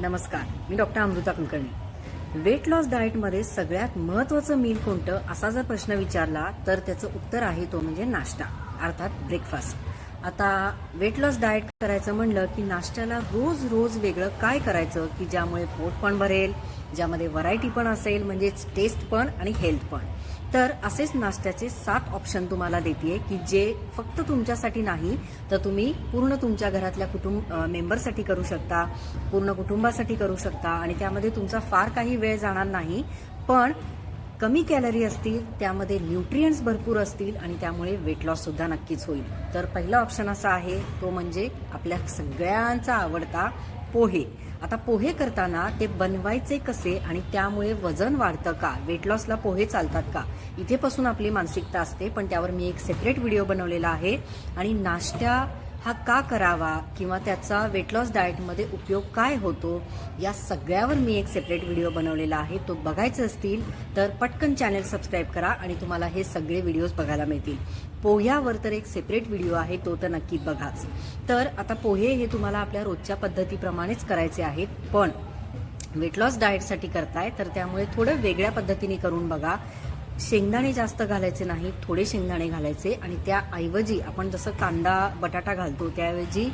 नमस्कार मी doctor Amruta Kulkarni. Weight loss डाएटमध्ये सगळ्यात महत्वाचं मील कोणतं? असा जर प्रश्न विचारला तर त्याचं उत्तर आहे तो म्हणजे नाश्ता अर्थात ब्रेकफास्ट आता वेट लॉस डाएट करायचं म्हणलं की नाश्त्याला रोज रोज वेगळं काय करायचं? की ज्यामुळे पोट पण भरेल ज्यामध्ये व्हरायटी पण असेल म्हणजेच टेस्ट पण आणि हेल्थ पण. तर असेच नाश्त्याचे सात ऑप्शन तुम्हाला देते की जे फक्त तुमच्यासाठी नाही तर तुम्ही पूर्ण तुमच्या घरातल्या कुटुंब मेंबरसाठी करू शकता पूर्ण कुटुंबासाठी करू शकता आणि त्यामध्ये तुमचा फार काही वेळ जाणार नाही. पण कमी कॅलरी असतील त्यामध्ये न्यूट्रियंट्स भरपूर असतील आणि त्यामुळे वेट लॉस सुद्धा नक्कीच होईल. तर पहिला ऑप्शन असा आहे तो म्हणजे आपल्या सगळ्यांचा आवडता पोहे. आता पोहे करताना ते बनवायचे कसे आणि त्यामुळे वजन वाढतं का? वेट लॉसला पोहे चालतात का? इथेपासून आपली मानसिकता असते पण त्यावर मी एक सेपरेट व्हिडिओ बनवलेला आहे. आणि नाश्त्या हा का करावा किंवा त्याचा वेट लॉस डाएटमध्ये उपयोग काय होतो या सगळ्यावर मी एक सेपरेट व्हिडिओ बनवलेला आहे. तो बघायचा असतील तर पटकन चॅनल सबस्क्राईब करा आणि तुम्हाला हे सगळे व्हिडिओज बघायला मिळतील. पोह्यावर तर एक सेपरेट व्हिडिओ आहे तो तर नक्की बघाच. तर आता पोहे हे तुम्हाला आपल्या रोजच्या पद्धतीप्रमाणेच करायचे आहेत पण वेट लॉस डाएटसाठी करताय तर त्यामुळे थोडं वेगळ्या पद्धतीने करून बघा. शेंगदाणे जास्त घालायचे नाही थोडे शेंगदाणे घालायचे आणि त्याऐवजी आपण जसं कांदा बटाटा घालतो त्याऐवजी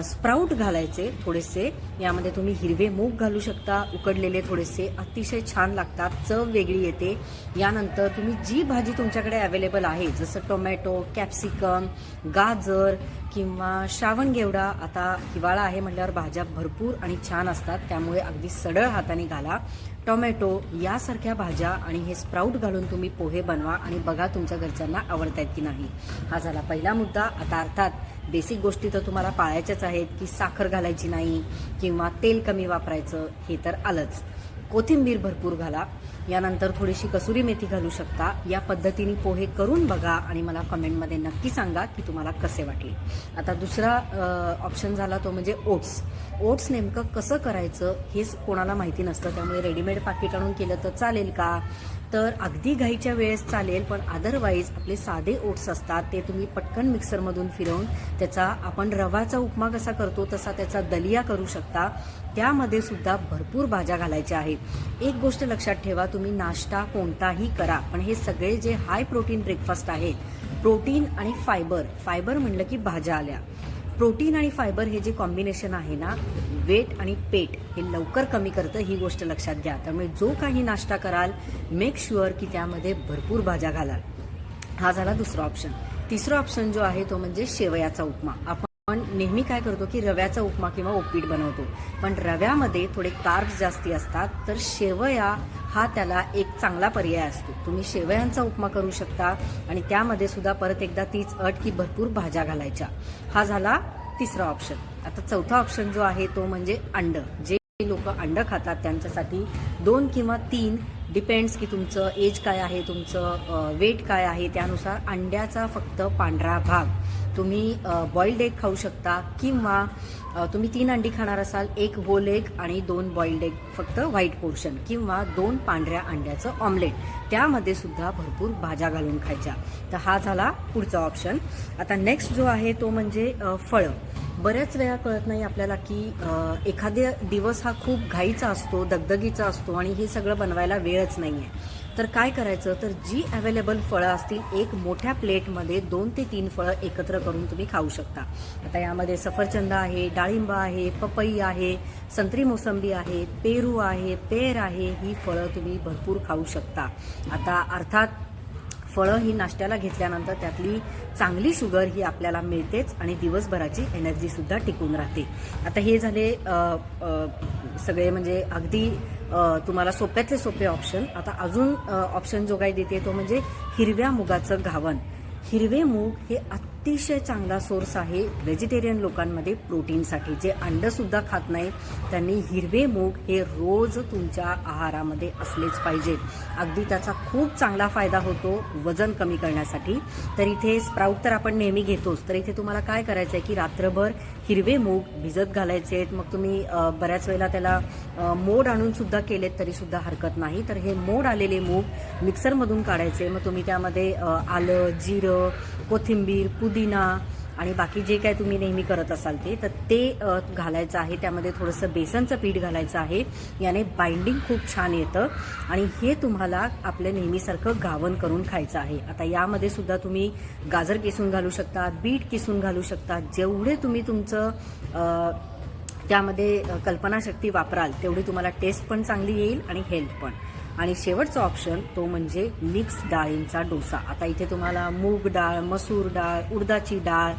स्प्राऊट घालायचे थोडेसे. यामध्ये तुम्ही हिरवे मूग घालू शकता उकडलेले थोडेसे अतिशय छान लागतात चव वेगळी येते. यानंतर तुम्ही जी भाजी तुमच्याकडे अवेलेबल आहे जसं टोमॅटो कॅप्सिकम गाजर किंवा श्रावण गेवडा आता हिवाळा आहे म्हटल्यावर भाज्या भरपूर आणि छान असतात त्यामुळे अगदी सडळ हाताने घाला. टोमॅटो यासारख्या भाज्या आणि हे स्प्राऊट घालून तुम्ही पोहे बनवा आणि बघा तुमच्या घरच्यांना आवडतायत की नाही. हा झाला पहिला मुद्दा. आता अर्थात बेसिक गोष्टी तर तुम्हाला पाळायच्याच आहेत की साखर घालायची नाही किंवा तेल कमी वापरायचं हे तर आलंच. कोथिंबीर भरपूर घाला. यानंतर थोडीशी कसुरी मेथी घालू शकता. या पद्धतीने पोहे करून बघा आणि मला कमेंटमध्ये नक्की सांगा की तुम्हाला कसे वाटले. आता दुसरा ऑप्शन झाला तो म्हणजे ओट्स. ओट्स नेमकं कसं करायचं हेच कोणाला माहिती नसतं. त्यामुळे रेडीमेड पाकिट आणून केलं तर चालेल का? तर अगदी घाईच्या वेळेस चालेल पण अदरवाईज आपले साधे ओट्स असतात ते तुम्ही पटकन मिक्सरमधून फिरवून त्याचा आपण रवाचा उपमा कसा करतो तसा त्याचा दलिया करू शकता. त्यामध्ये सुद्धा भरपूर भाज्या घालायच्या आहेत. एक गोष्ट लक्षात ठेवा तुम्ही नाश्ता कोणताही करा पण हे सगळे जे हाय प्रोटीन ब्रेकफास्ट आहेत प्रोटीन आणि फायबर फायबर म्हणलं की भाज्या आल्या. प्रोटीन आणि फायबर हे जे कॉम्बिनेशन आहे ना वेट आणि पेट हे लवकर कमी करतं ही गोष्ट लक्षात घ्या. त्यामुळे जो काही नाश्ता कराल मेक शुअर की त्यामध्ये भरपूर भाज्या घालाल. हा झाला दुसरा ऑप्शन तिसरा ऑप्शन जो आहे तो म्हणजे शेवयाचा उपमा. आपण नेहमी काय करतो की रव्याचा उपमा किंवा उपीट बनवतो. पण रव्यामध्ये थोडे कार्ब्स जास्ती असतात तर शेवया हा त्याला एक चांगला पर्याय असतो. तुम्ही शेवयांचा उपमा करू शकता आणि त्यामध्ये सुद्धा परत एकदा तीच अट की भरपूर भाज्या घालायच्या. हा झाला तिसरा ऑप्शन आता चौथा ऑप्शन जो आहे तो म्हणजे अंड. जे लोक अंड खातात त्यांच्यासाठी दोन किंवा तीन डिपेंड्स की तुमचं एज काय आहे तुमचं वेट काय आहे त्यानुसार अंड्याचा फक्त पांढरा भाग. तुम्ही बॉइल्ड एग खाऊ शकता किंवा तुम्ही तीन अंडी खाणार असाल एक होल एग आणि दोन बॉइल्ड एग फक्त व्हाईट पोर्शन किंवा दोन पांढऱ्या अंड्याचं ऑमलेट त्यामध्ये सुद्धा भरपूर भाज्या घालून खायच्या. तर हा झाला पुढचा ऑप्शन आता नेक्स्ट जो आहे तो म्हणजे फळं. बऱ्याच वेळा कळत नाही आपल्याला की एखाद्या दिवस हा खूप घाईचा असतो दगदगीचा असतो आणि हे सगळं बनवायला वेळच नाही आहे तर काय करायचं? तर जी अवेलेबल फळं असतील एक मोठ्या प्लेटमध्ये दोन ते तीन फळं एकत्र करून तुम्ही खाऊ शकता. आता यामध्ये सफरचंद आहे डाळिंब आहे पपई आहे संत्री मोसंबी आहे पेरू आहे पेर आहे ही फळं तुम्ही भरपूर खाऊ शकता. आता अर्थात फळं ही नाश्त्याला घेतल्यानंतर त्यातली चांगली शुगर ही आपल्याला मिळतेच आणि दिवसभराची एनर्जी सुद्धा टिकून राहते. आता हे झाले सगळे म्हणजे अगदी तुम्हाला सोप्यातले सोपे ऑप्शन आता अजून ऑप्शन जो काही देते तो म्हणजे हिरव्या मुगाचं घावन. हिरवे मूग हे अतिशय चांगला सोर्स आहे. व्हेजिटेरियन लोकांमध्ये प्रोटीनसाठी जे अंड सुद्धा खात नाही त्यांनी हिरवे मूग हे रोज तुमच्या आहारामध्ये असलेच पाहिजे. अगदी त्याचा खूप चांगला फायदा होतो वजन कमी करण्यासाठी. तर इथे स्प्राऊट तर आपण नेहमी घेतोच. तर इथे तुम्हाला काय करायचं आहे की रात्रभर हिरवे मूग भिजत घालायचे आहेत. मग तुम्ही बऱ्याच वेळेला त्याला मोड आणून सुद्धा केलेत तरी सुद्धा हरकत नाही. तर हे मोड आलेले मूग मिक्सरमधून काढायचे. मग तुम्ही त्यामध्ये आलं जिरं कोथिंबीर पुदिना पुदिना आणि बाकी जे काय तुम्ही नेहमी करत असाल ते तर ते घालायचं आहे. त्यामध्ये थोडंसं बेसनचं पीठ घालायचं आहे. याने बाइंडिंग खूप छान येतं आणि हे तुम्हाला आपल्या नेहमीसारखं गावण करून खायचं आहे. आता यामध्ये सुद्धा तुम्ही गाजर किसून घालू शकता बीट किसून घालू शकता. जेवढे तुम्ही तुमचं त्यामध्ये कल्पनाशक्ती वापराल तेवढी तुम्हाला टेस्ट पण चांगली येईल आणि हेल्थ पण. आणि शेवटचा ऑप्शन तो म्हणजे मिक्स डाळींचा डोसा. आता इथे तुम्हाला मूग डाळ मसूर डाळ उडदाची डाळ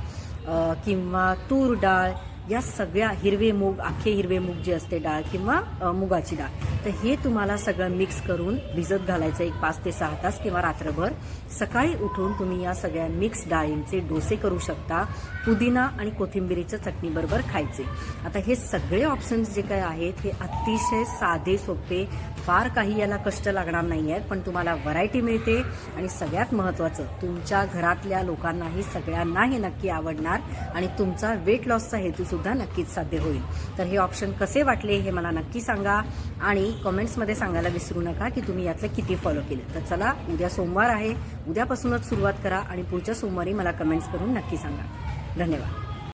किंवा तूर डाळ या सगळ्या हिरवे मूग अख्खे हिरवे मूग जे असते डाळ किंवा मुगाची डाळ. तर हे तुम्हाला सगळं मिक्स करून भिजत घालायचं एक पाच ते सहा तास किंवा रात्रभर. सकाळी उठून तुम्ही या सगळ्या मिक्स डाळींचे डोसे करू शकता पुदिना आणि कोथिंबिरीच्या चटणीबरोबर खायचे. आता हे सगळे ऑप्शन्स जे काय आहेत हे अतिशय साधे सोपे फार काही याला कष्ट लागणार नाही आहेत पण तुम्हाला व्हरायटी मिळते आणि सगळ्यात महत्त्वाचं तुमच्या घरातल्या लोकांनाही सगळ्यांना हे नक्की आवडणार आणि तुमचा वेट लॉसचा हेतूसुद्धा नक्कीच साध्य होईल. तर हे ऑप्शन कसे वाटले हे मला नक्की सांगा आणि कमेंट्समध्ये सांगायला विसरू नका की तुम्ही यातले किती फॉलो केले. तर चला उद्या सोमवार आहे. उद्यापासूनच सुरुवात करा आणि पुढच्या सोमवारी मला कमेंट्स करून नक्की सांगा. धन्यवाद.